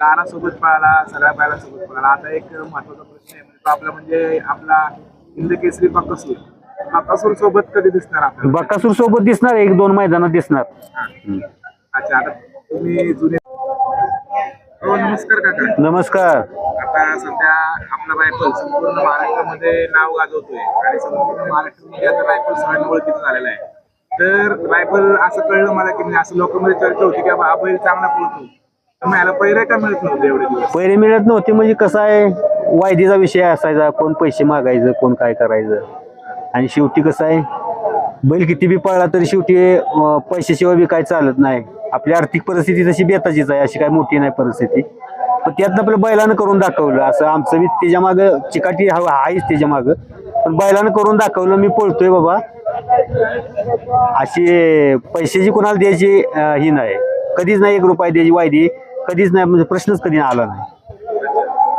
Lara सोबत पळाला सगळ्या बैला सोबत पळाला. आता एक महत्त्वाचा प्रश्न आहे म्हणजे तो आपला म्हणजे आपला हिंद केसरी बकासूर. बकासूर सोबत कधी दिसणार आपल्याला? बकासूर सोबत दिसणार एक दोन मैदानात दिसणार. हम्म. अच्छा आता तुम्ही जुने हो नमस्कार काका. नमस्कार. आता सध्या आपला रायफल संपूर्ण महाराष्ट्रामध्ये नाव गाजवतोय. आणि संपूर्ण महाराष्ट्रामध्ये आता रायफल सगळ्यांना ओळखीचं झालेलं आहे. तर रायफल असं कळलं मला की नाही असं लोकांमध्ये चर्चा होती की बाबा हा बैल चांगला पळतो. पैरे का मिळत नव्हते एवढे दिवस? पहिले मिळत नव्हते म्हणजे कसं आहे वायदीचा विषय असायचा कोण पैसे मागायचं कोण काय करायचं. आणि शेवटी कसं आहे बैल किती बी पळला तरी शेवटी अं, पैशाशिवाय बी काय चालत नाही. आपली आर्थिक परिस्थिती तशी बेताचीच आहे अशी काय मोठी नाही परिस्थिती. पण त्यातनं आपलं बैलानं करून दाखवलं असं आमचं बी त्याच्या मागं चिकाटी हवं आहेच त्याच्या मागं. पण बैलानं करून दाखवलं मी पळतोय बाबा. अशी पैशाची कोणाला द्यायची अं, ही नाही. कधीच नाही एक रुपया द्यायची वायदी. कधीच नाही म्हणजे प्रश्नच कधी आला नाही.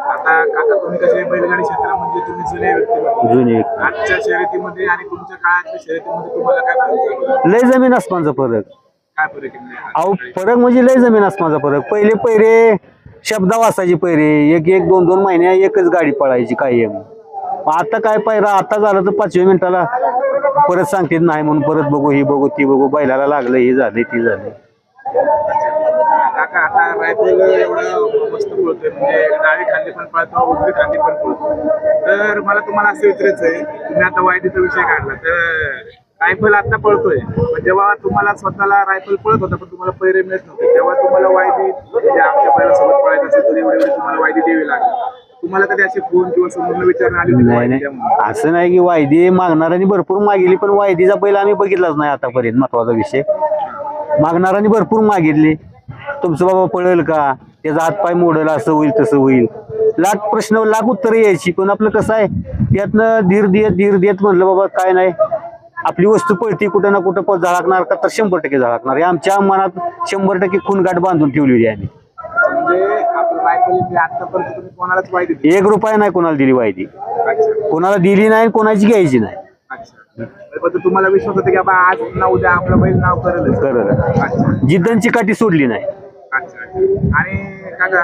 आता काका तुम्ही कसे बैलगाडी क्षेत्रामध्ये तुम्ही जुने व्यक्ती जुनी आजच्या शर्यतीमध्ये आणि तुमच्या काळातल्या शर्यतीमध्ये तुम्हाला काय फरक जाणवला? लय जमीन आसमानचा फरक. काय फरक आहे म्हणजे? अहो फरक म्हणजे लय जमीन आसमानचा फरक. पहिले पैरे शब्दा वाचायचे पैरे. एक एक दोन दोन महिन्या एकच गाडी पळायची कायम आता काय पायरा? आता झालं तर पाचव्या मिनिटाला परत सांगते नाही म्हणून परत बघू ही बघू ती बघू. बैलाला लागलं हे झाले ती झाले. काका आता रायफल एवढं मस्त पळतोय म्हणजे डावी खांदी पण पळतो उजवी खांदी पण पळतो. तर मला तुम्हाला असं विचारायचं आहे तुम्ही आता वायदीचा विषय काढला तर रायफल आता पळतोय. पण जेव्हा तुम्हाला स्वतःला रायफल पळत होता पण तुम्हाला पैरे मिळत नव्हते तेव्हा तुम्हाला वायदी म्हणजे आमच्या पहिल्या सोबत पळायचं असेल तर एवढे एवढे तुम्हाला वायदी द्यावी लागेल. तुम्हाला कधी असे फोन किंवा समोर विचारणं आली होती? असं नाही की वायदी मागणाऱ्यांनी भरपूर मागितली पण वायदीचा बैल आम्ही बघितलाच नाही आतापर्यंत महत्त्वाचा विषय. मागणाऱ्यांनी भरपूर मागितले. तुमचं बाबा पळेल का? त्याचा हातपाय मोडल असं होईल तसं होईल. लाख प्रश्न लाख उत्तरं यायची. पण आपलं कसं आहे त्यातनं धीर देत धीर देत म्हणलं बाबा काय नाही. आपली वस्तू पळती कुठं ना कुठं प- झळकणार का तर शंभर टक्के झळकणार. हे आमच्या मनात शंभर टक्के खूनगाठ बांधून ठेवली होती आम्ही. म्हणजे एक रुपया नाही कोणाला दिली वायदी अच्छा. कोणाला दिली नाही कोणाची घ्यायची नाही. पण तुम्हाला विश्वास होता की बाबा आज ना उद्या आपलं बैल नाव करेल अच्छा. जिद्दांची काठी सोडली नाही. अच्छा आणि काका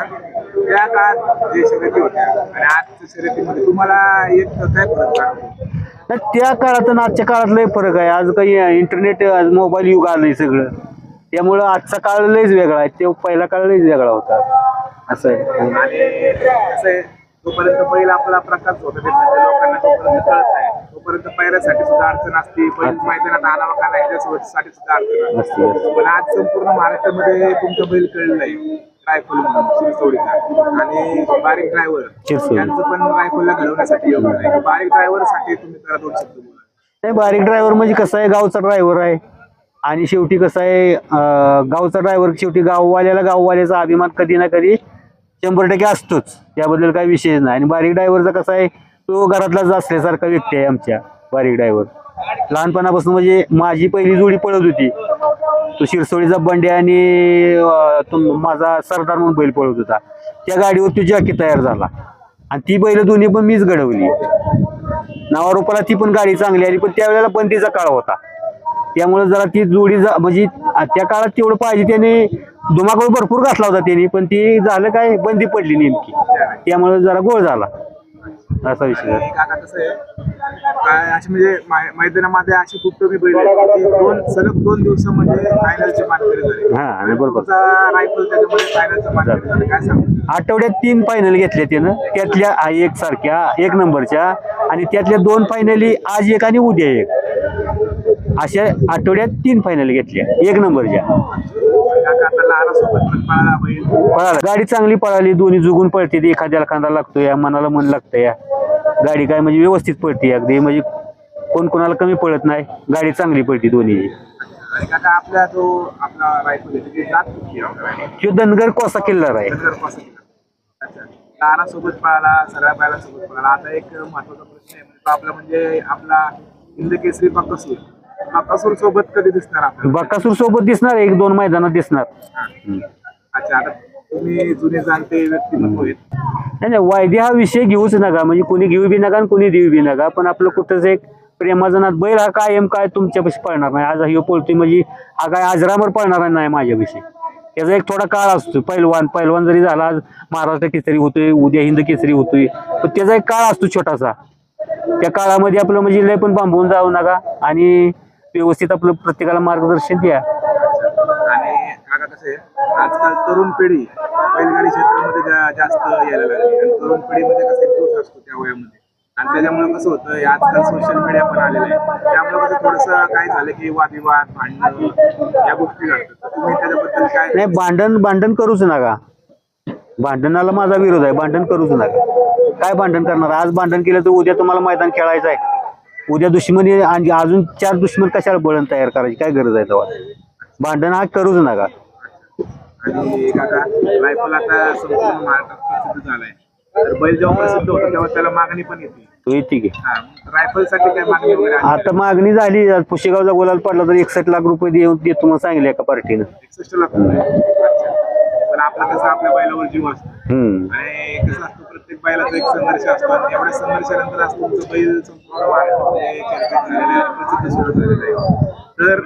त्या काळात जे शर्यती होत्या आणि आजच्या शर्यतीमध्ये तुम्हाला एक काय फरक जाणवतो? नाही, त्या काळात आणि आजच्या काळात लय फरक आहे. आज काही इंटरनेट आज मोबाईल युग आलंय सगळं. त्यामुळं आजचा काळ लयच वेगळा आहे. तो पहिला काळ लयच वेगळा होता. असं आहे. आणि कसं आहे जोपर्यंत बैल आपला प्रकारच होता ते म्हणजे लोकांना जोपर्यंत कळत नाही. तोपर्यंत पैऱ्यासाठी सुद्धा अडचण असते. बैल मैदानात आणावा का नाही त्यासाठी सुद्धा अडचण नसते, असते. पण आज संपूर्ण महाराष्ट्रामध्ये तुमचा बैल कळलं नाही रायफल शिरसोडीचा आणि बारीक ड्रायव्हर. यांचं पण रायफलला घडवण्यासाठी योग्य नाही बारीक ड्रायव्हरसाठी तुम्ही त्याला दोन शब्द बोला. बारीक ड्रायव्हर म्हणजे कसं आहे गावचा ड्रायव्हर आहे. आणि शेवटी कसं आहे गावचा ड्रायव्हर शेवटी गाववाल्याला गाववाल्याचा अभिमान कधी ना कधी शंभर टक्के असतोच. त्याबद्दल काही विषय नाही. आणि बारीक ड्रायव्हरचा कसा आहे तो घरातलाच असल्यासारखा व्यक्ती आहे आमच्या बारीक ड्रायव्हर लहानपणापासून म्हणजे माझी पहिली जोडी पळत होती. तो शिरसोळीचा बंडे आणि माझा सरदार म्हणून बैल पळत होता. त्या गाडीवर तो जॅकी तयार झाला. आणि ती बैल दोन्ही पण मीच घडवली. नावारोपाला ती पण गाडी चांगली आली पण त्यावेळेला बंदीचा काळ होता. त्यामुळे जरा ती जोडी जा- म्हणजे त्या काळात तेवढं पाहिजे त्याने धुमाकूळ भरपूर घातला होता त्यांनी पण ती झालं काय बंदी पडली नेमकी. त्यामुळे जरा गोळ झाला. असा विषय. आणि काका कसं आहे काय अशी म्हणजे मै- मैदानामध्ये अशी खूप कमी बैल आहेत की दोन सलग दोन दिवसामध्ये फायनलचे मानकरी झाले. हा आणि बरोबर. तुमचा रायफल त्याच्यामध्ये फायनलचा मानकरी झाले. काय सांगू? आठवड्यात तीन फायनल घेतल्या त्यानं. त्यातल्या एक सारख्या एक नंबरच्या आणि त्यातल्या दोन फायनली आज एक आणि उद्या एक. अशा आठवड्यात तीन फायनल घेतल्या. एक नंबरच्या. काका पळाला गाडी चांगली पळाली दोन्ही जुगून पळते एखाद्याला खांदा लागतो या मनाला मन लागतं या. गाडी काय म्हणजे व्यवस्थित पळते अगदी म्हणजे कोण कोणाला कमी पळत नाही गाडी चांगली पळते दोन्ही. आपला जो आपला धनगर कोसा किल्लार आहे सोबत पळाला सगळ्या सोबत पळाला. आता एक महत्त्वाचा प्रश्न आहे म्हणजे आपला म्हणजे आपला हिंद केसरी बकासूर बकासूर सोबत कधी दिसणार आपल्याला? बकासूर सोबत दिसणार एक दोन मैदानात दिसणार. हम्म. अच्छा आता तुम्ही जुने जाणते व्यक्तिमत्व आहेत. नाही नाही वायदे हा विषय घेऊच नका. म्हणजे कोणी घेऊ बी नका आणि कोणी देऊ बी नका. पण आपलं कुठंच एक प्रेमाचा नाद बैल हा कायम काय तुमच्यापाशी पळणार नाही. आज ह्यो पळतोय म्हणजे हा काय आजरामर पळणार नाही माझ्यापाशी. त्याचा एक थोडा काळ असतो पैलवान पैलवान जरी झाला आज महाराष्ट्र केसरी होतोय उद्या हिंद केसरी होतोय. पण त्याचा एक काळ असतो छोटासा. त्या काळामध्ये आपलं म्हणजे लय पण बांबवून जाऊ नका. आणि व्यवस्थित आपलं प्रत्येकाला मार्गदर्शन द्या. आणि काका कसं आहे आजकाल तरुण पिढी बैलगाडी क्षेत्रामध्ये जा- जास्त यायला लागली आणि तरुण पिढीमध्ये कसं एक जोश असतो त्या वयामध्ये. आणि त्याच्यामुळे कसं होतं हे आजकाल सोशल मीडिया पण आलेलं आहे. त्यामुळे कसं थोडंसं काय झालं की वादविवाद भांडणं या गोष्टी घडतात. तर तुम्ही त्याच्याबद्दल काय नाही भांडण भांडण करूच नका. भांडणाला माझा विरोध आहे भांडण करूच नका. काय भांडण करणार? आज भांडण केलं तर उद्या तुम्हाला मैदान खेळायचं आहे. उद्या दुश्मनी आणि अजून चार दुश्मन कशाला बळण तयार करायची? काय गरज आहे तेव्हा? भांडण हा करूच नका. आणि काका रायफल आता संपूर्ण महाराष्ट्रात प्रसिद्ध झालाय. तर बैल जेव्हा प्रसिद्ध होतो तेव्हा त्याला मागणी पण येते. तो येते की. हा रायफलसाठी काय मागणी वगैरे आली आता मागणी झाली आज पुशेगावचा गुलाल पडला तर एकसष्ट लाख रुपये देऊन देतो म्हणून सांगितलं एका पार्टीनं. एकसष्ट लाख रुपये. अच्छा. पण आपला कसं आपल्या बैलावर जीव असतो. हम्म. आणि कसं असतं प्रत्येक बैलाचा एक संघर्ष असतो आणि एवढ्या संघर्षानंतर आज तुमचं बैल संपूर्ण महाराष्ट्रामध्ये चर्चेत झालेलं आहे आणि प्रसिद्ध सुरू झालेलं आहे. तर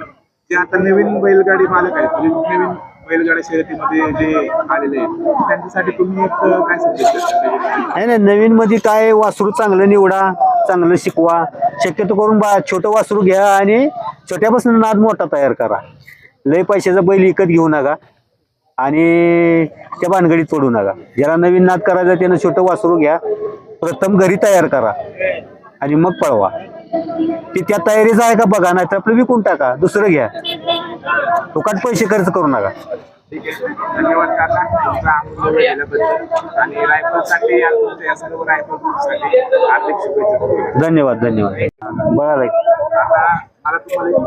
जे आता नवीन बैलगाडी मालक आहेत म्हणजे नवीन बैलगाडी शर्यतीमध्ये जे आलेले आहेत त्यांच्यासाठी तुम्ही एक काय सजेस्ट नाही नाही नवीन मध्ये काय वासरू चांगलं निवडा चांगलं शिकवा. शक्यतो करून बा छोटं वासरू घ्या आणि छोट्यापासून नाद मोठा तयार करा. लय पैशाचा बैल विकत घेऊ नका. आणि त्या भानगडीत पडू नका. ज्याला नवीन नाद करायचा त्यानं छोटं वासरू घ्या. प्रथम घरी तयार करा. आणि मग पळवा. ते त्या तयारीचं आहे का बघा नाही तर आपलं विकून टाका. दुसरं घ्या. फुकट पैसे खर्च करू नका. ठीक आहे. धन्यवाद काका. तुमचा अमूल्य वेळ दिल्याबद्दल आणि रायफलसाठी आणि तुमच्या या सर्व रायफल ग्रुपसाठी हार्दिक शुभेच्छा. धन्यवाद धन्यवाद. बघा आता मला तुम्हाला एक